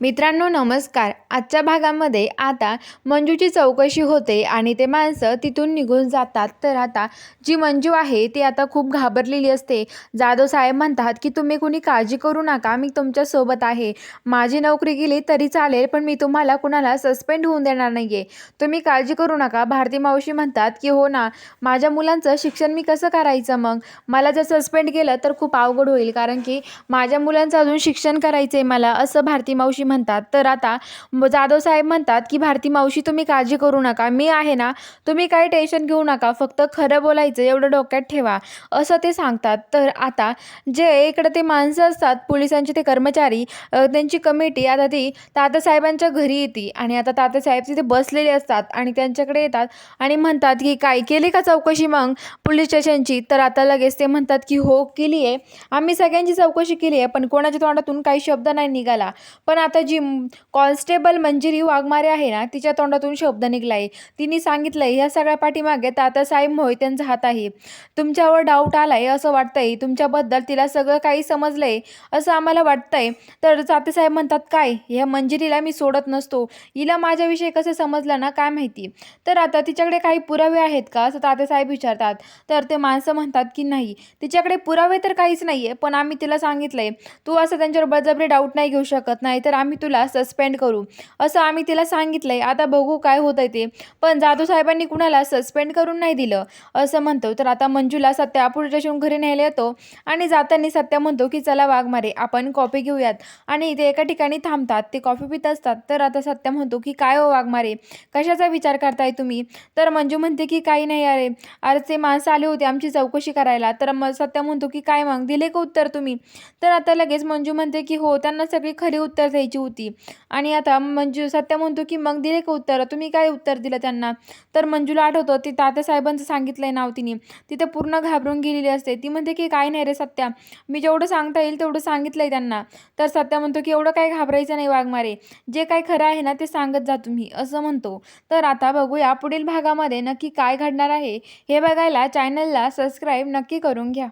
मित्रांनो नमस्कार. आजच्या भागामध्ये आता मंजूची चौकशी होते आणि ते माणसं तिथून निघून जातात. तर आता जी मंजू आहे ती आता खूप घाबरलेली असते. जाधव साहेब म्हणतात की तुम्ही कुणी काळजी करू नका. मी तुमच्यासोबत आहे. माझी नोकरी गेली तरी चालेल पण मी तुम्हाला कुणाला सस्पेंड होऊन देणार नाही आहे तुम्ही काळजी करू नका. भारती मावशी म्हणतात की हो ना. माझ्या मुलांचं शिक्षण मी कसं करायचं मग? मला जर सस्पेंड केलं तर खूप अवघड होईल. कारण की माझ्या मुलांचं अजून शिक्षण करायचं आहे मला. असं भारती मावशी म्हणतात. तर आता जाधव साहेब म्हणतात की भारती मावशी तुम्ही काळजी करू नका. मी आहे ना तुम्ही काही टेन्शन घेऊ नका. फक्त खरं बोलायचं एवढं डोक्यात ठेवा. असं ते सांगतात. तर आता जे इकडं ते माणसं असतात पोलिसांचे ते कर्मचारी त्यांची कमिटी आता ती तातासाहेबांच्या घरी येते. आणि आता तातासाहेब तिथे बसलेले असतात आणि त्यांच्याकडे येतात आणि म्हणतात की काय केली का चौकशी मग पोलीस स्टेशनची? तर आता लगेच ते म्हणतात की हो केली आहे आम्ही सगळ्यांची चौकशी केली आहे पण कोणाच्या तोंडातून काही शब्द नाही निघाला. पण आता जी कॉन्स्टेबल मंजिरी वाघमारे आहे ना तिच्या तोंडातून शब्द निघला आहे तिने सांगितलं आहे ह्या सगळ्या पाठीमागे तात्यासाहेब मोहित्यांचा हात आहे. तुमच्यावर डाऊट आला आहे असं वाटतंय. तुमच्याबद्दल तिला सगळं काही समजलं आहे असं आम्हाला वाटतंय. तर तात्यासाहेब म्हणतात काय? ह्या मंजिरीला मी सोडत नसतो. हिला माझ्याविषयी कसं समजलं ना काय माहिती? तर आता तिच्याकडे काही पुरावे आहेत का? असं तातेसाहेब विचारतात. तर ते माणसं म्हणतात की नाही. तिच्याकडे पुरावे तर काहीच नाही आहे पण आम्ही तिला सांगितलं आहे तू असं त्यांच्यावर बळजबरी डाऊट नाही घेऊ शकत नाही तर आम्ही तुला सस्पेंड करू. असं आम्ही तिला सांगितलं आहे आता बघू काय होतं ते. पण जाधव साहेबांनी कुणाला सस्पेंड करून नाही दिलं? असं म्हणतो. तर आता मंजूला सत्या पुढे स्टेशन घरी न्यायला येतो. आणि जाताना सत्या म्हणतो की चला वाघ मारे आपण कॉफी घेऊयात. आणि ते एका ठिकाणी थांबतात. ते कॉफी पित असतात. तर आता सत्या म्हणतो की काय हो वाघ मारे? कशाचा विचार करताय तुम्ही? तर मंजू म्हणते की काही नाही अरे. अरे ते माणसं आले होते आमची चौकशी करायला. तर मग सत्या म्हणतो की काय मग? दिले का उत्तर तुम्ही? तर आता लगेच मंजू म्हणते की हो त्यांना सगळी खरी उत्तर द्यायची होती. आणि आता मंजू सत्या म्हणतो की मग दिले का उत्तर? तुम्ही काय उत्तर दिलं त्यांना? तर मंजूला आठवतं ती तात्यासाहेबांचं सांगितलंय नाव तिने. तिथे पूर्ण घाबरून गेलेली असते. ती म्हणते की काय नाही रे सत्या मी जेवढं सांगता येईल तेवढं सांगितलंय त्यांना. तर सत्या म्हणतो की एवढं काय घाबरायचं नाही वाघमारे जे काय खरं आहे ना ते सांगत जा तुम्ही असं म्हणतो. तर आता बघूया पुढील भागामध्ये नक्की काय घडणार आहे हे बघायला चॅनलला सबस्क्राईब नक्की करून घ्या.